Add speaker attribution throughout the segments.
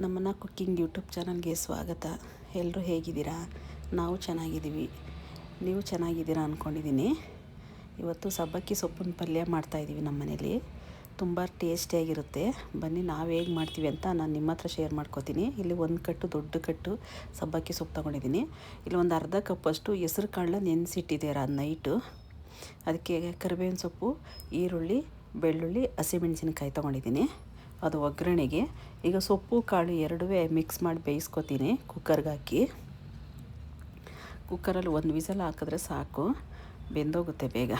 Speaker 1: ನಮ್ಮನ್ನ cooking YouTube ಚಾನಲ್ಗೆ ಸ್ವಾಗತ. ಎಲ್ಲರೂ ಹೇಗಿದ್ದೀರಾ? ನಾವು ಚೆನ್ನಾಗಿದ್ದೀವಿ. ನೀವು ಚೆನ್ನಾಗಿದ್ದೀರಾ ಅಂದ್ಕೊಂಡಿದ್ದೀನಿ ಇವತ್ತು ಸಬ್ಬಕ್ಕಿ ಸೊಪ್ಪಿನ ಪಲ್ಯ ಮಾಡ್ತಾಯಿದ್ದೀವಿ ನಮ್ಮ ಮನೇಲಿ ತುಂಬ ಟೇಸ್ಟಿಯಾಗಿರುತ್ತೆ. ಬನ್ನಿ ನಾವು ಹೇಗೆ ಮಾಡ್ತೀವಿ ಅಂತ ನಾನು ನಿಮ್ಮ ಹತ್ರ ಶೇರ್ ಮಾಡ್ಕೋತೀನಿ. ಇಲ್ಲಿ ಒಂದು ಕಟ್ಟು, ದೊಡ್ಡ ಕಟ್ಟು ಸಬ್ಬಕ್ಕಿ ಸೊಪ್ಪು ತೊಗೊಂಡಿದ್ದೀನಿ. ಇಲ್ಲಿ ಒಂದು ಅರ್ಧ ಕಪ್ಪಷ್ಟು ಹೆಸ್ರು ಕಾಳನ್ನ ನೆನೆಸಿಟ್ಟಿದ್ದೀರ ನೈಟು. ಅದಕ್ಕೆ ಕರಿಬೇವಿನ ಸೊಪ್ಪು, ಈರುಳ್ಳಿ, ಬೆಳ್ಳುಳ್ಳಿ, ಹಸಿಮೆಣಸಿನ್ಕಾಯಿ ತೊಗೊಂಡಿದ್ದೀನಿ. ಅದು ಒಗ್ಗರಣೆಗೆ. ಈಗ ಸೊಪ್ಪು, ಕಾಳು ಎರಡೂ ಮಿಕ್ಸ್ ಮಾಡಿ ಬೇಯಿಸ್ಕೊತೀನಿ ಕುಕ್ಕರ್ಗೆ ಹಾಕಿ. ಕುಕ್ಕರಲ್ಲಿ ಒಂದು ವಿಸಲ್ ಹಾಕಿದ್ರೆ ಸಾಕು. ಬೆಂದೋಗುತ್ತೆ ಬೇಗ.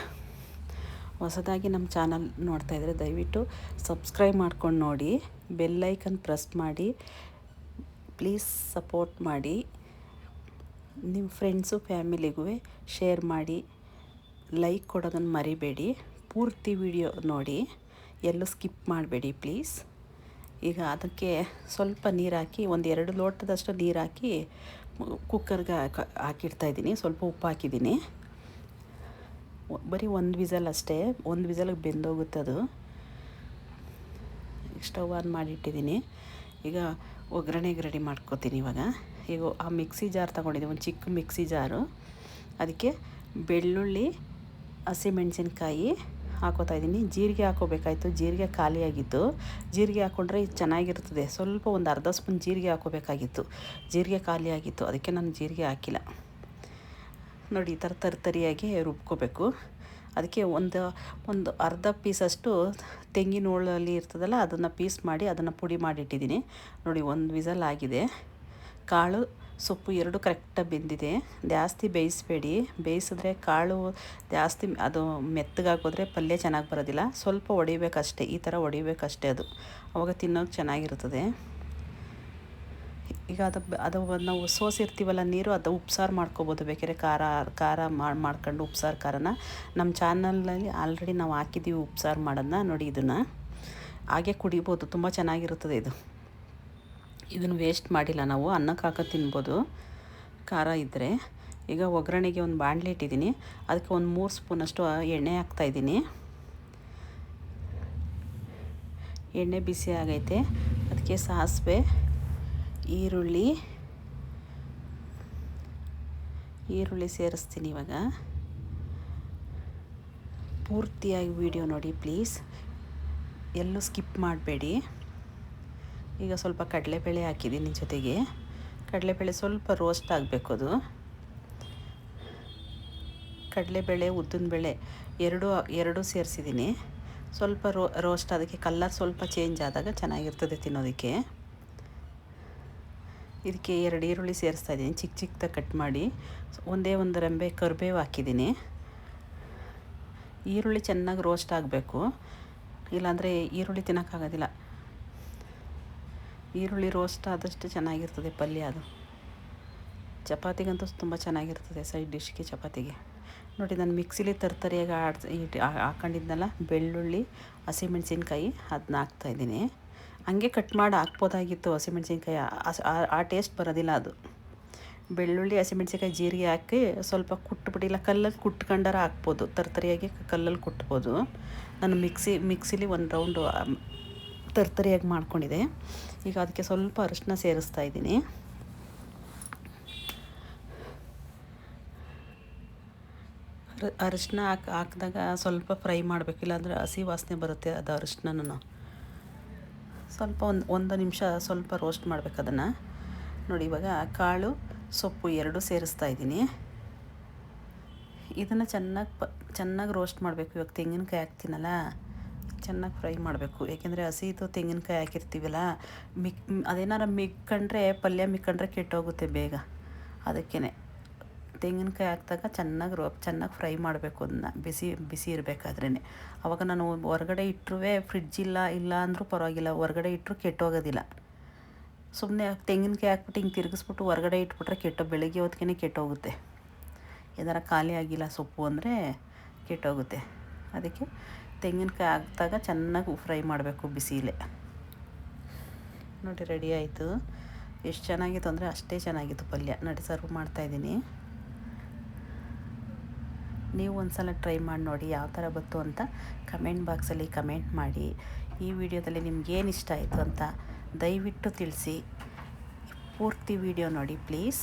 Speaker 1: ಹೊಸದಾಗಿ ನಮ್ಮ ಚಾನಲ್ ನೋಡ್ತಾಯಿದ್ರೆ ದಯವಿಟ್ಟು ಸಬ್ಸ್ಕ್ರೈಬ್ ಮಾಡ್ಕೊಂಡು ನೋಡಿ. ಬೆಲ್ಲೈಕನ್ ಪ್ರೆಸ್ ಮಾಡಿ. ಪ್ಲೀಸ್ ಸಪೋರ್ಟ್ ಮಾಡಿ. ನಿಮ್ಮ ಫ್ರೆಂಡ್ಸು ಫ್ಯಾಮಿಲಿಗೂ ಶೇರ್ ಮಾಡಿ. ಲೈಕ್ ಕೊಡೋದನ್ನು ಮರಿಬೇಡಿ. ಪೂರ್ತಿ ವಿಡಿಯೋ ನೋಡಿ. ಎಲ್ಲೂ ಸ್ಕಿಪ್ ಮಾಡಬೇಡಿ ಪ್ಲೀಸ್ ಈಗ ಅದಕ್ಕೆ ಸ್ವಲ್ಪ ನೀರು ಹಾಕಿ ಒಂದು ಎರಡು ಲೋಟದಷ್ಟು ನೀರು ಹಾಕಿ ಕುಕ್ಕರ್ಗೆ ಹಾಕಿಡ್ತಾಯಿದ್ದೀನಿ ಸ್ವಲ್ಪ ಉಪ್ಪು ಹಾಕಿದ್ದೀನಿ. ಬರೀ ಒಂದು ವಿಸಲ್ ಅಷ್ಟೇ. ಒಂದು ವಿಸಲ್ಗೆ ಬೆಂದೋಗುತ್ತೆ ಅದು. ಸ್ಟವ್ ಆನ್ ಮಾಡಿಟ್ಟಿದ್ದೀನಿ. ಈಗ ಒಗ್ಗರಣೆಗೆ ರೆಡಿ ಮಾಡ್ಕೋತೀನಿ ಇವಾಗ. ಈಗ ಆ ಮಿಕ್ಸಿ ಜಾರ್ ತೊಗೊಂಡಿದ್ದೀನಿ ಒಂದು ಚಿಕ್ಕ ಮಿಕ್ಸಿ ಜಾರು. ಅದಕ್ಕೆ ಬೆಳ್ಳುಳ್ಳಿ, ಹಸಿಮೆಣ್ಸಿನ್ಕಾಯಿ ಹಾಕೋತಾ ಇದ್ದೀನಿ. ಜೀರಿಗೆ ಹಾಕೋಬೇಕಾಯಿತು. ಜೀರಿಗೆ ಖಾಲಿಯಾಗಿತ್ತು ಜೀರಿಗೆ ಹಾಕ್ಕೊಂಡ್ರೆ ಇದು ಚೆನ್ನಾಗಿರ್ತದೆ ಸ್ವಲ್ಪ ಒಂದು ಅರ್ಧ ಸ್ಪೂನ್ ಜೀರಿಗೆ ಹಾಕೋಬೇಕಾಗಿತ್ತು. ಜೀರಿಗೆ ಖಾಲಿಯಾಗಿತ್ತು. ಅದಕ್ಕೆ ನಾನು ಜೀರಿಗೆ ಹಾಕಿಲ್ಲ. ನೋಡಿ, ಈ ಥರ ತರ್ತರಿಯಾಗಿ ರುಬ್ಕೋಬೇಕು. ಅದಕ್ಕೆ ಒಂದು ಒಂದು ಅರ್ಧ ಪೀಸಷ್ಟು ತೆಂಗಿನ ಹೋಳಲ್ಲಿ ಇರ್ತದಲ್ಲ, ಅದನ್ನು ಪೀಸ್ ಮಾಡಿ, ಅದನ್ನು ಪುಡಿ ಮಾಡಿಟ್ಟಿದ್ದೀನಿ. ನೋಡಿ, ಒಂದು ವಿಸಲ್ ಆಗಿದೆ. ಕಾಳು ಸೊಪ್ಪು ಎರಡು ಕರೆಕ್ಟಾಗಿ ಬೆಂದಿದೆ. ಜಾಸ್ತಿ ಬೇಯಿಸಬೇಡಿ. ಬೇಯಿಸಿದ್ರೆ ಕಾಳು ಜಾಸ್ತಿ ಅದು ಮೆತ್ತಗಾಕೋದ್ರೆ ಪಲ್ಯ ಚೆನ್ನಾಗಿ ಬರೋದಿಲ್ಲ. ಸ್ವಲ್ಪ ಹೊಡಿಬೇಕಷ್ಟೇ ಈ ಥರ ಹೊಡಿಬೇಕಷ್ಟೇ ಅದು. ಅವಾಗ ತಿನ್ನೋಕೆ ಚೆನ್ನಾಗಿರ್ತದೆ ಈಗ ಅದು ಅದು ನಾವು ಸೋಸಿರ್ತೀವಲ್ಲ ನೀರು, ಅದು ಉಪ್ಸಾರು ಮಾಡ್ಕೋಬೋದು. ಬೇಕಾದ್ರೆ ಖಾರ ಖಾರ ಮಾಡಿ ಮಾಡ್ಕೊಂಡು ಉಪ್ಸಾರು ಖಾರನ. ನಮ್ಮ ಚಾನಲಲ್ಲಿ ಆಲ್ರೆಡಿ ನಾವು ಹಾಕಿದ್ದೀವಿ ಉಪ್ಸಾರು ಮಾಡೋದನ್ನ. ನೋಡಿ ಇದನ್ನು. ಹಾಗೆ ಕುಡಿಬೋದು. ತುಂಬ ಚೆನ್ನಾಗಿರುತ್ತದೆ ಇದು. ಇದನ್ನು ವೇಸ್ಟ್ ಮಾಡಿಲ್ಲ ನಾವು. ಅನ್ನಕ್ಕೆ ಹಾಕೋ ತಿನ್ಬೋದು. ಖಾರ ಇದ್ದರೆ ಈಗ ಒಗ್ಗರಣೆಗೆ ಒಂದು ಬಾಣಲೆ ಇಟ್ಟಿದ್ದೀನಿ. ಅದಕ್ಕೆ ಒಂದು ಮೂರು ಸ್ಪೂನಷ್ಟು ಎಣ್ಣೆ ಹಾಕ್ತಾಯಿದ್ದೀನಿ ಎಣ್ಣೆ ಬಿಸಿ ಆಗೈತೆ. ಅದಕ್ಕೆ ಸಾಸಿವೆ, ಈರುಳ್ಳಿ ಈರುಳ್ಳಿ ಸೇರಿಸ್ತೀನಿ ಇವಾಗ. ಪೂರ್ತಿಯಾಗಿ ವಿಡಿಯೋ ನೋಡಿ ಪ್ಲೀಸ್ ಎಲ್ಲೂ ಸ್ಕಿಪ್ ಮಾಡಬೇಡಿ. ಈಗ ಸ್ವಲ್ಪ ಕಡಲೆಬೇಳೆ ಹಾಕಿದ್ದೀನಿ ಜೊತೆಗೆ. ಕಡಲೆಬೇಳೆ ಸ್ವಲ್ಪ ರೋಸ್ಟ್ ಆಗಬೇಕು ಅದು. ಕಡಲೆಬೇಳೆ ಉದ್ದಿನಬೇಳೆ ಎರಡು ಎರಡು ಸೇರಿಸಿದ್ದೀನಿ. ಸ್ವಲ್ಪ ರೋ ರೋಸ್ಟ್ ಅದಕ್ಕೆ ಕಲ್ಲರ್ ಸ್ವಲ್ಪ ಚೇಂಜ್ ಆದಾಗ ಚೆನ್ನಾಗಿರ್ತದೆ ತಿನ್ನೋದಕ್ಕೆ. ಇದಕ್ಕೆ ಎರಡು ಈರುಳ್ಳಿ ಸೇರಿಸ್ತಾ ಇದ್ದೀನಿ, ಚಿಕ್ಕ ಚಿಕ್ಕದಾಗಿ ಕಟ್ ಮಾಡಿ. ಒಂದೇ ಒಂದು ರೆಂಬೆ ಕರಿಬೇವು ಹಾಕಿದ್ದೀನಿ. ಈರುಳ್ಳಿ ಚೆನ್ನಾಗಿ ರೋಸ್ಟ್ ಆಗಬೇಕು. ಇಲ್ಲಾಂದರೆ ಈರುಳ್ಳಿ ತಿನ್ನೋಕ್ಕಾಗೋದಿಲ್ಲ. ಈರುಳ್ಳಿ ರೋಸ್ಟ್ ಆದಷ್ಟು ಚೆನ್ನಾಗಿರ್ತದೆ ಪಲ್ಯ ಅದು. ಚಪಾತಿಗಂತೂ ತುಂಬ ಚೆನ್ನಾಗಿರ್ತದೆ ಸೈಡ್ ಡಿಶ್ಗೆ ಚಪಾತಿಗೆ. ನೋಡಿ ನಾನು ಮಿಕ್ಸಿಲಿ ತರ್ತರಿಯಾಗಿ ಆಡ್ಸ್ ಹಾಕೊಂಡಿದ್ನಲ್ಲ, ಬೆಳ್ಳುಳ್ಳಿ, ಹಸಿಮೆಣ್ಸಿನ್ಕಾಯಿ ಅದನ್ನ ಹಾಕ್ತಾಯಿದ್ದೀನಿ ಹಂಗೆ ಕಟ್ ಮಾಡಿ ಹಾಕ್ಬೋದಾಗಿತ್ತು ಹಸಿಮೆಣ್ಸಿನ್ಕಾಯಿ, ಆ ಟೇಸ್ಟ್ ಬರೋದಿಲ್ಲ ಅದು. ಬೆಳ್ಳುಳ್ಳಿ, ಹಸಿಮೆಣ್ಸಿನ್ಕಾಯಿ ಜೀರಿಗೆ ಹಾಕಿ ಸ್ವಲ್ಪ ಕುಟ್ಬಿಟ್ಟಿಲ್ಲ ಕಲ್ಲಲ್ಲಿ ಕುಟ್ಕೊಂಡಾರ ಹಾಕ್ಬೋದು, ತರ್ತರಿಯಾಗಿ ಕಲ್ಲಲ್ಲಿ ಕುಟ್ಬೋದು. ನಾನು ಮಿಕ್ಸಿ ಮಿಕ್ಸಿಲಿ ಒಂದು ರೌಂಡು ತರ್ತರಿಯಾಗಿ ಮಾಡ್ಕೊಂಡಿದೆ. ಈಗ ಅದಕ್ಕೆ ಸ್ವಲ್ಪ ಅರಿಶಿನ ಸೇರಿಸ್ತಾ ಇದ್ದೀನಿ. ಅರಿಶಿನ ಹಾಕಿ, ಹಾಕಿದಾಗ ಸ್ವಲ್ಪ ಫ್ರೈ ಮಾಡಬೇಕು, ಇಲ್ಲಾಂದರೆ ಹಸಿ ವಾಸನೆ ಬರುತ್ತೆ ಅದು ಅರಿಶಿನೂ ಸ್ವಲ್ಪ ಒಂದು ಒಂದು ನಿಮಿಷ ಸ್ವಲ್ಪ ರೋಸ್ಟ್ ಮಾಡಬೇಕು ಅದನ್ನು. ನೋಡಿ, ಇವಾಗ ಕಾಳು, ಸೊಪ್ಪು ಎರಡು ಸೇರಿಸ್ತಾ ಇದ್ದೀನಿ. ಇದನ್ನು ಚೆನ್ನಾಗಿ ಪ, ಚೆನ್ನಾಗಿ ರೋಸ್ಟ್ ಮಾಡಬೇಕು. ಇವಾಗ ತೆಂಗಿನಕಾಯಿ ಹಾಕ್ತೀನಲ್ಲ? ಚೆನ್ನಾಗಿ ಫ್ರೈ ಮಾಡಬೇಕು. ಏಕೆಂದರೆ ಹಸಿದು ತೆಂಗಿನಕಾಯಿ ಹಾಕಿರ್ತೀವಲ್ಲ, ಮಿಕ್, ಅದೇನಾರ ಮಿಕ್ಕಂಡ್ರೆ, ಪಲ್ಯ ಮಿಕ್ಕಂಡ್ರೆ ಕೆಟ್ಟೋಗುತ್ತೆ ಬೇಗ. ಅದಕ್ಕೇ ತೆಂಗಿನಕಾಯಿ ಹಾಕಿದಾಗ ಚೆನ್ನಾಗಿ ರೋ, ಚೆನ್ನಾಗಿ ಫ್ರೈ ಮಾಡಬೇಕು ಅದನ್ನ ಬಿಸಿ ಬಿಸಿ ಇರಬೇಕಾದ್ರೇ ಅವಾಗ ನಾನು ಹೊರಗಡೆ ಇಟ್ಟರೂ ಫ್ರಿಡ್ಜ್ ಇಲ್ಲ ಇಲ್ಲ ಅಂದರೂ ಪರವಾಗಿಲ್ಲ. ಹೊರಗಡೆ ಇಟ್ಟರು ಕೆಟ್ಟೋಗೋದಿಲ್ಲ. ಸುಮ್ಮನೆ ತೆಂಗಿನಕಾಯಿ ಹಾಕ್ಬಿಟ್ಟು ಹಿಂಗೆ ತಿರುಗಿಸ್ಬಿಟ್ಟು ಹೊರಗಡೆ ಇಟ್ಬಿಟ್ರೆ ಕೆಟ್ಟೋ, ಬೆಳಗ್ಗೆ ಹೊತ್ತಿಗೆ ಕೆಟ್ಟೋಗುತ್ತೆ. ಏನಾರ ಖಾಲಿ ಆಗಿಲ್ಲ ಸೊಪ್ಪು ಅಂದರೆ ಕೆಟ್ಟೋಗುತ್ತೆ. ಅದಕ್ಕೆ ತೆಂಗಿನಕಾಯಿ ಹಾಕಿದಾಗ ಚೆನ್ನಾಗಿ ಫ್ರೈ ಮಾಡಬೇಕು ಬಿಸಿಲೇ. ನೋಡಿ, ರೆಡಿ ಆಯಿತು. ಎಷ್ಟು ಚೆನ್ನಾಗಿತ್ತು ಅಂದರೆ ಅಷ್ಟೇ ಚೆನ್ನಾಗಿತ್ತು ಪಲ್ಯ. ನೋಡಿ, ಸರ್ವ್ ಮಾಡ್ತಾಯಿದ್ದೀನಿ ನೀವು ಒಂದು ಸಲ ಟ್ರೈ ಮಾಡಿ ನೋಡಿ ಯಾವ ಥರ ಬಂತು ಅಂತ ಕಮೆಂಟ್ ಬಾಕ್ಸಲ್ಲಿ ಕಮೆಂಟ್ ಮಾಡಿ. ಈ ವಿಡಿಯೋದಲ್ಲಿ ನಿಮ್ಗೇನು ಇಷ್ಟ ಆಯಿತು ಅಂತ ದಯವಿಟ್ಟು ತಿಳಿಸಿ. ಪೂರ್ತಿ ವಿಡಿಯೋ ನೋಡಿ, ಪ್ಲೀಸ್.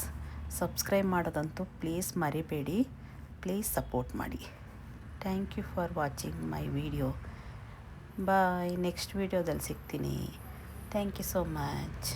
Speaker 1: ಸಬ್ಸ್ಕ್ರೈಬ್ ಮಾಡೋದಂತೂ ಪ್ಲೀಸ್ ಮರಿಬೇಡಿ. ಪ್ಲೀಸ್ ಸಪೋರ್ಟ್ ಮಾಡಿ. thank you for watching my video bye next ವೀಡಿಯೋದಲ್ಲಿ ಸಿಗ್ತೀನಿ ಥ್ಯಾಂಕ್ ಯು ಸೋ ಮಚ್